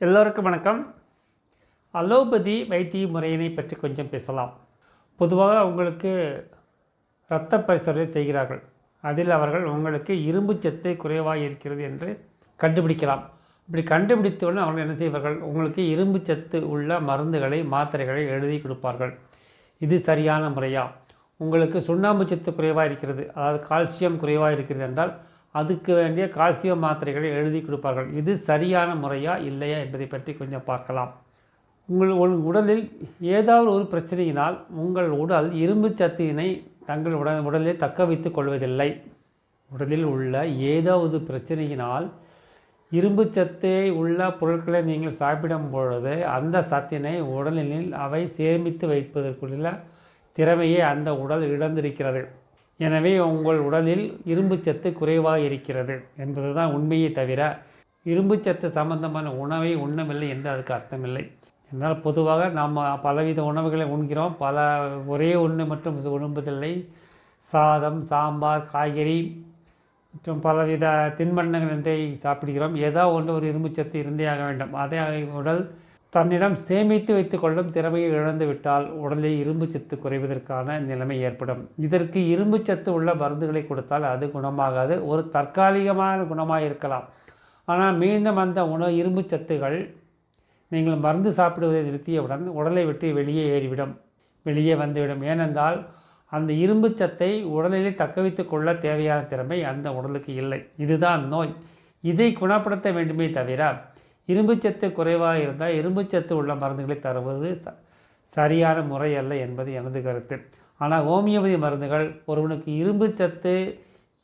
எல்லோருக்கும் வணக்கம். அலோபதி வைத்திய முறையினை பற்றி கொஞ்சம் பேசலாம். பொதுவாக அவங்களுக்கு இரத்த பரிசோதனை செய்கிறார்கள். அதில் அவர்கள் உங்களுக்கு இரும்பு சத்து குறைவாக இருக்கிறது என்று கண்டுபிடிக்கலாம். இப்படி கண்டுபிடித்தவுடன் அவர்கள் என்ன செய்வார்கள்? உங்களுக்கு இரும்பு சத்து உள்ள மருந்துகளை மாத்திரைகளை எழுதி கொடுப்பார்கள். இது சரியான முறையா? உங்களுக்கு சுண்ணாம்பு சத்து குறைவாக இருக்கிறது. அதாவது கால்சியம் குறைவாக இருக்கிறது என்றால் அதுக்கு வேண்டிய கால்சியம் மாத்திரைகளை எழுதி கொடுப்பார்கள். இது சரியான முறையா இல்லையா என்பதை பற்றி கொஞ்சம் பார்க்கலாம். உங்கள் உடலில் ஏதாவது ஒரு பிரச்சனையினால் உங்கள் உடல் இரும்பு சத்தினை தங்கள் உடல் உடலில் தக்க வைத்துக் கொள்வதில்லை. உடலில் உள்ள ஏதாவது பிரச்சனையினால் இரும்பு சத்தே உள்ள பொருட்களை நீங்கள் சாப்பிடும் பொழுது அந்த சத்தினை உடலில் அவை சேமித்து வைப்பதற்குள்ள திறமையை அந்த உடல் இழந்திருக்கிறது. எனவே உங்கள் உடலில் இரும்பு சத்து குறைவாக இருக்கிறது என்பது தான் உண்மையை தவிர இரும்பு சத்து சம்பந்தமான உணவை உண்ணவில்லை என்று அதுக்கு அர்த்தமில்லை. என்றால் பொதுவாக நாம் பலவித உணவுகளை உண்கிறோம். பல ஒரே ஒன்று மட்டும் உண்பதில்லை. சாதம் சாம்பார் காய்கறி மற்றும் பலவித தின்பண்டங்கள் என்றே சாப்பிடுகிறோம். ஏதோ ஒன்று ஒரு இரும்புச்சத்து இருந்தே ஆக வேண்டும். அதே உடல் தன்னிடம் சேமித்து வைத்துக்கொள்ளும் திறமையை இழந்துவிட்டால் உடலில் இரும்பு சத்து குறைவதற்கான நிலைமை ஏற்படும். இதற்கு இரும்பு சத்து உள்ள மருந்துகளை கொடுத்தால் அது குணமாகாது. ஒரு தற்காலிகமான குணமாக இருக்கலாம். ஆனால் மீண்டும் அந்த உணவு இரும்பு சத்துகள் நீங்கள் மருந்து சாப்பிடுவதை நிறுத்தியவுடன் உடலை விட்டு வெளியே ஏறிவிடும். வெளியே வந்துவிடும். ஏனென்றால் அந்த இரும்பு சத்தை உடலிலே தக்க வைத்துக் கொள்ள தேவையான திறமை அந்த உடலுக்கு இல்லை. இதுதான் நோய். இதை குணப்படுத்த வேண்டுமே தவிர இரும்புச்சத்து குறைவாக இருந்தால் இரும்புச்சத்து உள்ள மருந்துகளை தருவது ச சரியான முறை அல்ல என்பது எனது கருத்து. ஆனால் ஹோமியோபதி மருந்துகள் ஒருவனுக்கு இரும்புச்சத்து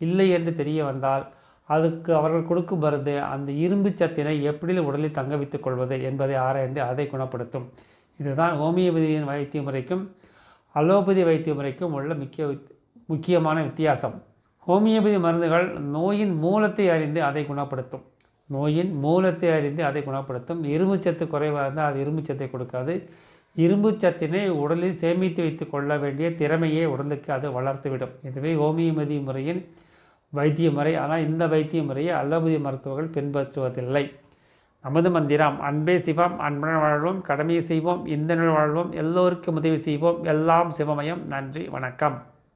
இல்லை என்று தெரிய வந்தால் அதுக்கு அவர்கள் கொடுக்கும் மருந்து அந்த இரும்பு சத்தினை எப்படி உடலில் தங்க வைத்துக் கொள்வது என்பதை ஆராய்ந்து அதை குணப்படுத்தும். இதுதான் ஹோமியோபதியின் வைத்திய முறைக்கும் அலோபதி வைத்திய முறைக்கும் உள்ள முக்கிய முக்கியமான வித்தியாசம். ஹோமியோபதி மருந்துகள் நோயின் மூலத்தை அறிந்து அதை குணப்படுத்தும். நோயின் மூலத்தை அறிந்து அதை குணப்படுத்தும். இரும்புச்சத்து குறைவாக இருந்தால் அது இரும்புச்சத்தை கொடுக்காது. இரும்புச்சத்தினை உடலில் சேமித்து வைத்து கொள்ள வேண்டிய திறமையை உடலுக்கு அது வளர்த்துவிடும். இதுவே ஹோமியோபதி முறையின் வைத்திய முறை. ஆனால் இந்த வைத்திய முறையை அல்லபதி மருத்துவர்கள் பின்பற்றுவதில்லை. நமது மந்திரம் அன்பே சிவம் அன்புடன் வாழ்வோம் கடமையை செய்வோம் இந்த வாழ்வோம் எல்லோருக்கும் உதவி செய்வோம் எல்லாம் சிவமயம். நன்றி வணக்கம்.